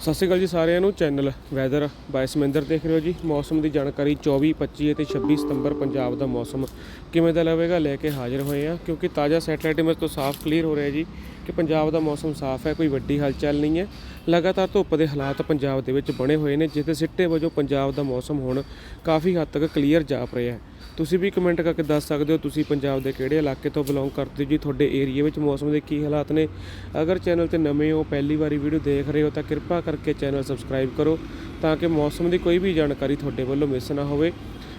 ਸਤਿ ਸ਼੍ਰੀ ਅਕਾਲ ਜੀ ਸਾਰਿਆਂ ਨੂੰ ਚੈਨਲ ਵੈਦਰ ਬਾਈ ਸਮਿੰਦਰ ਦੇਖ ਰਹੇ ਹੋ ਜੀ। ਮੌਸਮ ਦੀ ਜਾਣਕਾਰੀ 24 25 ਅਤੇ 26 ਸਤੰਬਰ ਪੰਜਾਬ ਦਾ ਮੌਸਮ ਕਿਵੇਂ ਦਾ ਲਵੇਗਾ ਲੈ ਕੇ ਹਾਜ਼ਰ ਹੋਏ ਆ ਕਿਉਂਕਿ ਤਾਜ਼ਾ ਸੈਟਲਾਈਟ ਇਮੇਜ ਤੋਂ ਸਾਫ਼ ਕਲੀਅਰ ਹੋ ਰਿਹਾ ਜੀ ਕਿ ਪੰਜਾਬ ਦਾ ਮੌਸਮ ਸਾਫ਼ ਹੈ, ਕੋਈ ਵੱਡੀ ਹਲਚਲ ਨਹੀਂ ਹੈ। ਲਗਾਤਾਰ ਧੁੱਪ ਦੇ ਹਾਲਾਤ ਪੰਜਾਬ ਦੇ ਵਿੱਚ ਬਣੇ ਹੋਏ ਨੇ ਜਿਸ ਦੇ ਸਿੱਟੇ ਵਜੋਂ ਪੰਜਾਬ ਦਾ ਮੌਸਮ ਹੁਣ ਕਾਫੀ ਹੱਦ ਤੱਕ ਕਲੀਅਰ ਜਾਪ ਰਿਹਾ ਹੈ। ਤੁਸੀਂ ਵੀ ਕਮੈਂਟ ਕਰਕੇ ਦੱਸ ਸਕਦੇ ਹੋ ਤੁਸੀਂ ਪੰਜਾਬ ਦੇ ਕਿਹੜੇ ਇਲਾਕੇ ਤੋਂ ਬਿਲੋਂਗ ਕਰਦੇ ਹੋ ਜੀ? ਤੁਹਾਡੇ ਏਰੀਆ ਵਿੱਚ ਮੌਸਮ ਦੇ ਕੀ ਹਾਲਾਤ ਨੇ? ਅਗਰ ਚੈਨਲ ਤੇ ਨਵੇਂ ਹੋ, ਪਹਿਲੀ ਵਾਰੀ ਵੀਡੀਓ ਦੇਖ ਰਹੇ ਹੋ ਤਾਂ ਕਿਰਪਾ ਕਰਕੇ ਚੈਨਲ ਸਬਸਕ੍ਰਾਈਬ ਕਰੋ ਤਾਂ ਕਿ ਮੌਸਮ ਦੀ ਕੋਈ ਵੀ ਜਾਣਕਾਰੀ ਤੁਹਾਡੇ ਵੱਲੋਂ ਮਿਸ ਨਾ ਹੋਵੇ।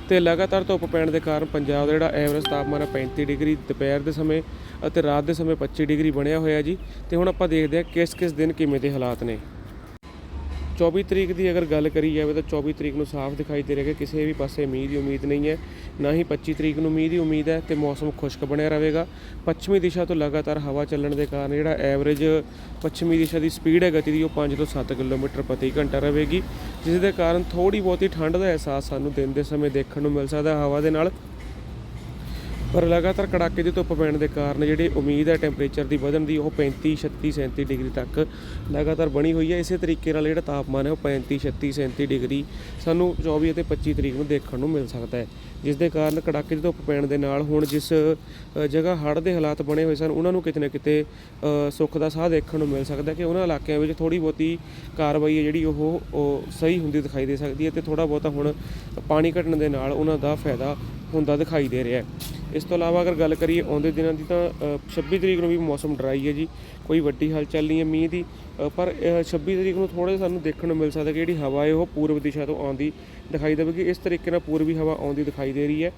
ਤੇ ਲਗਾਤਾਰ ਧੁੱਪ ਪੈਣ ਦੇ ਕਾਰਨ ਪੰਜਾਬ ਦਾ ਜਿਹੜਾ ਐਵਰੇਜ ਤਾਪਮਾਨ ਹੈ 35 ਡਿਗਰੀ ਦੁਪਹਿਰ ਦੇ ਸਮੇਂ ਅਤੇ ਰਾਤ ਦੇ ਸਮੇਂ 25 ਡਿਗਰੀ ਬਣਿਆ ਹੋਇਆ ਜੀ। ਤੇ ਹੁਣ ਆਪਾਂ ਦੇਖਦੇ ਹਾਂ ਕਿਸ ਕਿਸ ਦਿਨ ਕਿਵੇਂ ਦੇ ਹਾਲਾਤ ਨੇ। 24 ਤਰੀਕ ਦੀ ਅਗਰ ਗੱਲ ਕਰੀ ਜਾਵੇ ਤਾਂ 24 ਤਰੀਕ ਨੂੰ ਸਾਫ਼ ਦਿਖਾਈ ਦੇ ਰਿਹਾ ਕਿ ਕਿਸੇ ਵੀ ਪਾਸੇ ਮੀਂਹ ਦੀ ਉਮੀਦ ਨਹੀਂ ਹੈ, ਨਾ ਹੀ 25 ਤਰੀਕ ਨੂੰ ਮੀਂਹ ਦੀ ਉਮੀਦ ਹੈ ਤੇ ਮੌਸਮ ਖੁਸ਼ਕ ਬਣਿਆ ਰਹੇਗਾ। ਪੱਛਮੀ ਦਿਸ਼ਾ ਤੋਂ ਲਗਾਤਾਰ ਹਵਾ ਚੱਲਣ ਦੇ ਕਾਰਨ ਜਿਹੜਾ ਐਵਰੇਜ ਪੱਛਮੀ ਦਿਸ਼ਾ ਦੀ ਸਪੀਡ ਹੈ, ਗਤੀ ਦੀ ਉਹ 5 ਤੋਂ 7 ਕਿਲੋਮੀਟਰ ਪ੍ਰਤੀ ਘੰਟਾ ਰਹੇਗੀ, ਜਿਸ ਦੇ ਕਾਰਨ ਥੋੜੀ ਬਹੁਤੀ ਠੰਡ ਦਾ ਅਹਿਸਾਸ ਸਾਨੂੰ ਦਿਨ ਦੇ ਸਮੇਂ ਦੇਖਣ ਨੂੰ ਮਿਲ ਸਕਦਾ ਹਵਾ ਦੇ ਨਾਲ। ਪਰ ਲਗਾਤਾਰ ਕੜਾਕੇ ਦੀ ਧੁੱਪ ਪੈਣ ਦੇ ਕਾਰਨ ਜਿਹੜੀ ਉਮੀਦ ਹੈ ਟੈਂਪਰੇਚਰ ਦੀ ਵਧਣ ਦੀ ਉਹ 35 36 37 ਡਿਗਰੀ ਤੱਕ ਲਗਾਤਾਰ ਬਣੀ ਹੋਈ ਹੈ। ਇਸੇ ਤਰੀਕੇ ਨਾਲ ਜਿਹੜਾ ਤਾਪਮਾਨ ਹੈ ਉਹ 35 36 37 ਡਿਗਰੀ ਸਾਨੂੰ 24 ਅਤੇ 25 ਤਰੀਕ ਨੂੰ ਦੇਖਣ ਨੂੰ ਮਿਲ ਸਕਦਾ ਹੈ। ਜਿਸ ਦੇ ਕਾਰਨ ਕੜਾਕੇ ਦੀ ਧੁੱਪ ਪੈਣ ਦੇ ਨਾਲ ਹੁਣ ਜਿਸ ਜਗ੍ਹਾ ਹੜ੍ਹ ਦੇ ਹਾਲਾਤ ਬਣੇ ਹੋਏ ਸਨ, ਉਹਨਾਂ ਨੂੰ ਕਿਤੇ ਨਾ ਕਿਤੇ ਸੁੱਖ ਦਾ ਸਾਹ ਦੇਖਣ ਨੂੰ ਮਿਲ ਸਕਦਾ ਕਿ ਉਹਨਾਂ ਇਲਾਕਿਆਂ ਵਿੱਚ ਥੋੜੀ ਬਹੁਤੀ ਕਾਰਵਾਈ ਹੈ ਜਿਹੜੀ ਉਹ ਉਹ ਸਹੀ ਹੁੰਦੀ ਦਿਖਾਈ ਦੇ ਸਕਦੀ ਹੈ ਤੇ ਥੋੜਾ ਬਹੁਤਾ ਹੁਣ ਪਾਣੀ ਘਟਣ ਦੇ ਨਾਲ ਉਹਨਾਂ ਦਾ ਫਾਇਦਾ ਹੁੰਦਾ ਦਿਖਾਈ ਦੇ ਰਿਹਾ ਹੈ। ਇਸ ਤੋਂ ਇਲਾਵਾ ਅਗਰ ਗੱਲ ਕਰੀਏ ਆਉਂਦੇ ਦਿਨਾਂ ਦੀ ਤਾਂ ਅ, 26 ਤਰੀਕ ਨੂੰ ਵੀ ਮੌਸਮ ਡਰਾਈ ਹੈ ਜੀ। ਕੋਈ ਵੱਡੀ ਹਲਚਲ ਨਹੀਂ ਹੈ ਮੀਂਹ ਦੀ ਪਰ ਅ, 26 ਤਰੀਕ ਨੂੰ ਥੋੜੇ ਸਾਨੂੰ ਦੇਖਣ ਨੂੰ ਮਿਲ ਸਕਦਾ ਕਿ ਜਿਹੜੀ ਹਵਾ ਹੈ ਉਹ ਪੂਰਬ ਦਿਸ਼ਾ ਤੋਂ ਆਉਂਦੀ ਦਿਖਾਈ ਦੇਵੇਗੀ ਇਸ ਤਰੀਕੇ ਨਾਲ ਪੂਰਬੀ ਹਵਾ ਆਉਂਦੀ ਦਿਖਾਈ ਦੇ ਰਹੀ ਹੈ।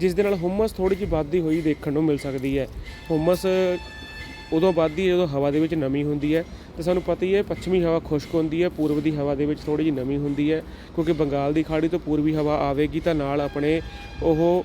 ਜਿਸ ਦੇ ਨਾਲ ਹੁਮਸ ਥੋੜੀ ਜਿਹੀ ਵੱਧਦੀ ਹੋਈ ਦੇਖਣ ਨੂੰ ਮਿਲ ਸਕਦੀ ਹੈ। ਹੁਮਸ ਉਦੋਂ ਵੱਧਦੀ ਹੈ ਜਦੋਂ ਹਵਾ ਦੇ ਵਿੱਚ ਨਮੀ ਹੁੰਦੀ ਹੈ। ਤੇ ਸਾਨੂੰ ਪਤਾ ਹੀ ਹੈ ਪੱਛਮੀ ਹਵਾ ਖੁਸ਼ਕ ਹੁੰਦੀ ਹੈ ਪੂਰਬ ਦੀ ਹਵਾ ਦੇ ਵਿੱਚ ਥੋੜੀ ਜਿਹੀ ਨਮੀ ਹੁੰਦੀ ਹੈ। ਕਿਉਂਕਿ ਬੰਗਾਲ ਦੀ ਖਾੜੀ ਤੋਂ ਪੂਰਬੀ ਹਵਾ ਆਵੇਗੀ ਤਾਂ ਨਾਲ ਆਪਣੇ ਉਹ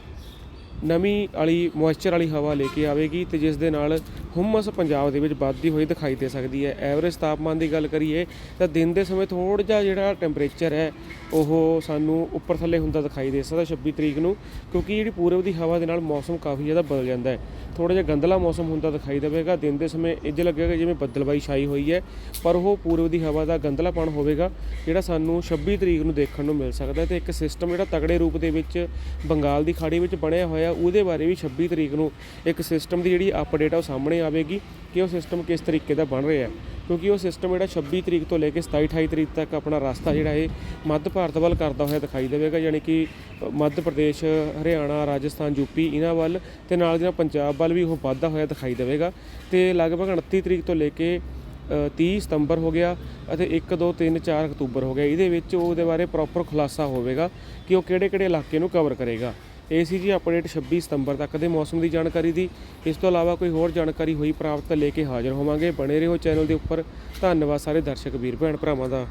ਨਮੀ ਵਾਲੀ ਮੋਇਸਚਰ ਵਾਲੀ ਹਵਾ ਲੈ ਕੇ ਆਵੇਗੀ ਅਤੇ ਜਿਸ ਦੇ ਨਾਲ ਹੁਮਸ ਪੰਜਾਬ ਦੇ ਵਿੱਚ ਵੱਧਦੀ ਹੋਈ ਦਿਖਾਈ ਦੇ ਸਕਦੀ ਹੈ। ਐਵਰੇਜ ਤਾਪਮਾਨ ਦੀ ਗੱਲ ਕਰੀਏ ਤਾਂ ਦਿਨ ਦੇ ਸਮੇਂ ਥੋੜ੍ਹਾ ਜਿਹਾ ਜਿਹੜਾ ਟੈਂਪਰੇਚਰ ਹੈ, ਉਹ ਸਾਨੂੰ ਉੱਪਰ ਥੱਲੇ ਹੁੰਦਾ ਦਿਖਾਈ ਦੇ ਸਕਦਾ 26 ਤਰੀਕ ਨੂੰ, ਕਿਉਂਕਿ ਜਿਹੜੀ ਪੂਰਬ ਦੀ ਹਵਾ ਦੇ ਨਾਲ ਮੌਸਮ ਕਾਫੀ ਜ਼ਿਆਦਾ ਬਦਲ ਜਾਂਦਾ ਹੈ। ਥੋੜਾ ਜਿਹਾ ਗੰਦਲਾ ਮੌਸਮ ਹੁੰਦਾ ਦਿਖਾਈ ਦੇਵੇਗਾ। ਦਿਨ ਦੇ ਸਮੇਂ ਇੰਜ ਲੱਗੇਗਾ ਜਿਵੇਂ ਬੱਦਲਬਾਈ ਛਾਈ ਹੋਈ ਹੈ, ਪਰ ਉਹ ਪੂਰਬ ਦੀ ਹਵਾ ਦਾ ਗੰਦਲਾਪਣ ਹੋਵੇਗਾ, ਜਿਹੜਾ ਸਾਨੂੰ 26 ਤਰੀਕ ਨੂੰ ਦੇਖਣ ਨੂੰ ਮਿਲ ਸਕਦਾ ਹੈ। ਤੇ ਇੱਕ ਸਿਸਟਮ ਜਿਹੜਾ ਤਗੜੇ ਰੂਪ ਦੇ ਵਿੱਚ ਬੰਗਾਲ ਦੀ ਖਾੜੀ ਵਿੱਚ ਬਣਿਆ ਹੋਇਆ, ਉਹਦੇ ਬਾਰੇ ਵੀ 26 ਤਰੀਕ ਨੂੰ ਇੱਕ ਸਿਸਟਮ ਦੀ ਜਿਹੜੀ ਅਪਡੇਟ ਆ ਉਹ ਸਾਹਮਣੇ ਆਵੇਗੀ ਕਿ ਉਹ ਸਿਸਟਮ ਕਿਸ ਤਰੀਕੇ ਦਾ ਬਣ ਰਿਹਾ ਹੈ। ਕਿਉਂਕਿ ਉਹ ਸਿਸਟਮ ਜਿਹੜਾ 26 ਤਰੀਕ ਤੋਂ ਲੈ ਕੇ 27 28 ਤਰੀਕ ਤੱਕ ਆਪਣਾ ਰਸਤਾ ਜਿਹੜਾ ਇਹ ਮੱਧ ਭਾਰਤ ਵੱਲ ਕਰਦਾ ਹੋਇਆ ਦਿਖਾਈ ਦੇਵੇਗਾ ਯਾਨੀ ਕਿ ਮੱਧ ਪ੍ਰਦੇਸ਼ ਹਰਿਆਣਾ ਰਾਜਸਥਾਨ ਯੂਪੀ ਇਹਨਾਂ ਵੱਲ ਤੇ ਨਾਲ ਦੀ ਨਾਲ ਪੰਜਾਬ ਵੱਲ ਵੀ ਉਹ ਵੱਧਦਾ ਹੋਇਆ ਦਿਖਾਈ ਦੇਵੇਗਾ। ਤੇ ਲਗਭਗ 29 ਤਰੀਕ ਤੋਂ ਲੈ ਕੇ ਅ, 30 ਸਤੰਬਰ ਹੋ ਗਿਆ ਅਤੇ 1 2 3 4 ਅਕਤੂਬਰ ਹੋ ਗਿਆ। ਇਹਦੇ ਵਿੱਚ ਉਹਦੇ ਬਾਰੇ ਪ੍ਰੋਪਰ ਖੁਲਾਸਾ ਹੋਵੇਗਾ ਕਿ ਉਹ ਕਿਹੜੇ-ਕਿਹੜੇ ਇਲਾਕੇ ਨੂੰ ਕਵਰ ਕਰੇਗਾ। ਇਹ ਸੀ ਜੀ ਅਪਡੇਟ 26 ਸਤੰਬਰ ਤੱਕ ਦੇ ਮੌਸਮ ਦੀ ਜਾਣਕਾਰੀ ਦੀ। ਇਸ ਤੋਂ ਇਲਾਵਾ ਕੋਈ ਹੋਰ ਜਾਣਕਾਰੀ ਹੋਈ ਪ੍ਰਾਪਤ ਲੈ ਕੇ ਹਾਜ਼ਰ ਹੋਵਾਂਗੇ। ਬਣੇ ਰਹੋ ਚੈਨਲ ਦੇ ਉੱਪਰ। ਧੰਨਵਾਦ ਸਾਰੇ ਦਰਸ਼ਕ ਵੀਰ ਭੈਣ ਭਰਾਵਾਂ ਦਾ।